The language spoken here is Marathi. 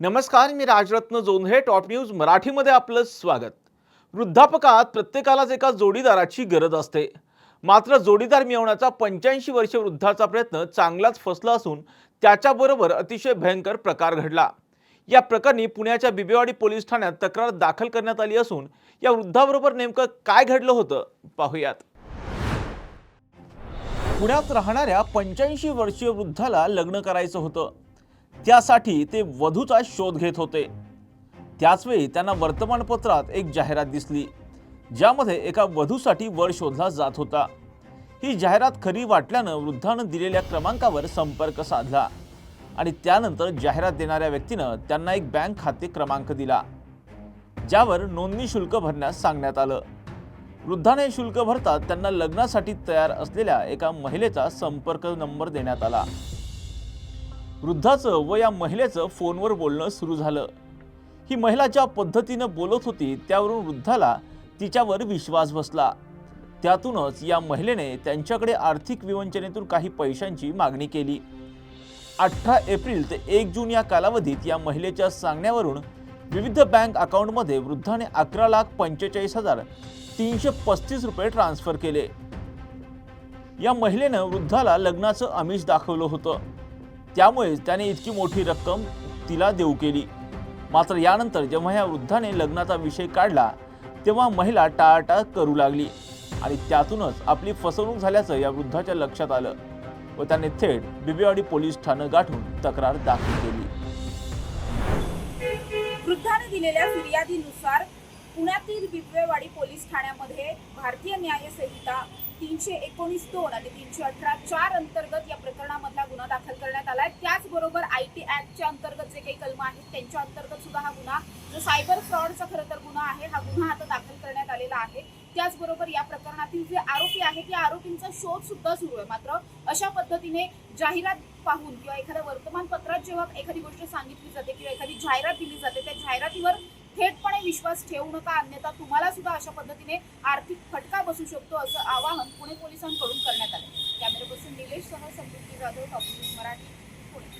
नमस्कार मी राजरत्न जोंधळे टॉप न्यूज मराठीमध्ये आपलं स्वागत. वृद्धापकात प्रत्येकालाच एका जोडीदाराची गरज असते. मात्र जोडीदार मिळवण्याचा पंच्याऐंशी वर्ष वृद्धाचा प्रयत्न चांगलाच फसला असून त्याच्याबरोबर अतिशय भयंकर प्रकार घडला. या प्रकरणी पुण्याच्या बिबेवाडी पोलीस ठाण्यात तक्रार दाखल करण्यात आली असून या वृद्धाबरोबर नेमकं काय घडलं होतं पाहूयात. पुण्यात राहणाऱ्या पंच्याऐंशी वर्षीय वृद्धाला लग्न करायचं होतं. त्यासाठी ते वधूचा शोध घेत होते. त्याचवेळी त्यांना वर्तमानपत्रात एक जाहिरात दिसली ज्यामध्ये एका वधूसाठी वर शोधला जात होता. ही जाहिरात खरी वाटल्यानं वृद्धानं दिलेल्या क्रमांकावर संपर्क साधला आणि त्यानंतर जाहिरात देणाऱ्या व्यक्तीनं त्यांना एक बँक खाते क्रमांक दिला ज्यावर नोंदणी शुल्क भरण्यास सांगण्यात आलं. वृद्धाने शुल्क भरतात त्यांना लग्नासाठी तयार असलेल्या एका महिलेचा संपर्क नंबर देण्यात आला. वृद्धाचं व या महिलेचं फोनवर बोलणं सुरू झालं. ही महिला ज्या पद्धतीनं बोलत होती त्यावरून वृद्धाला तिच्यावर विश्वास बसला. त्यातूनच या महिलेने त्यांच्याकडे आर्थिक विवंचनेतून काही पैशांची मागणी केली. अठरा एप्रिल ते एक जून या कालावधीत या महिलेच्या सांगण्यावरून विविध बँक अकाउंटमध्ये वृद्धाने अकरा लाख पंचेचाळीस हजार तीनशे पस्तीस रुपये ट्रान्स्फर केले. या महिलेनं वृद्धाला लग्नाचं आमिष दाखवलं होतं. त्यामुळे त्याने इतकी मोठी रक्कम तिला देऊ केली. मात्र यानंतर जेव्हा या वृद्धाने लग्नाचा विषय काढला तेव्हा महिला टाळाटाळ करू लागली आणि त्यातूनच आपली फसवणूक झाल्याचं या वृद्धाच्या लक्षात आलं व त्याने थेट बिबेवाडी पोलीस ठाणं गाठून तक्रार दाखल केली. वृद्धाने दिलेल्या फिर्यादीनुसार पुण्यातील बिबवेवाडी पोलीस ठाण्यामध्ये भारतीय न्यायसंहिता तीनशे एकोणीस दोन आणि तीनशे अठरा चार अंतर्गत या प्रकरणामधला गुन्हा दाखल करण्यात आलाय. त्याचबरोबर आय टी ऍक्टच्या अंतर्गत जे काही कलम आहेत त्यांच्या अंतर्गत सुद्धा हा गुन्हा जो सायबर फ्रॉडचा खरं तर गुन्हा आहे हा गुन्हा आता दाखल करण्यात आलेला आहे. त्याचबरोबर या प्रकरणातील जे आरोपी आहेत या आरोपींचा शोध सुद्धा सुरू आहे. मात्र अशा पद्धतीने जाहिरात पाहून किंवा एखाद्या वर्तमानपत्रात जेव्हा एखादी गोष्ट सांगितली जाते किंवा एखादी जाहिरात दिली जाते त्या जाहिरातीवर थेटपणे विश्वास ठेवू नका अन्यथा तुम्हाला सुद्धा अशा पद्धतीने आर्थिक फटका बसू शकतो असं आवाहन पुणे पोलिसांकडून करण्यात आले कॅमेरा पर्सन निलेश सह समृद्धी जाधव टॉप न्यूज मराठी पुणे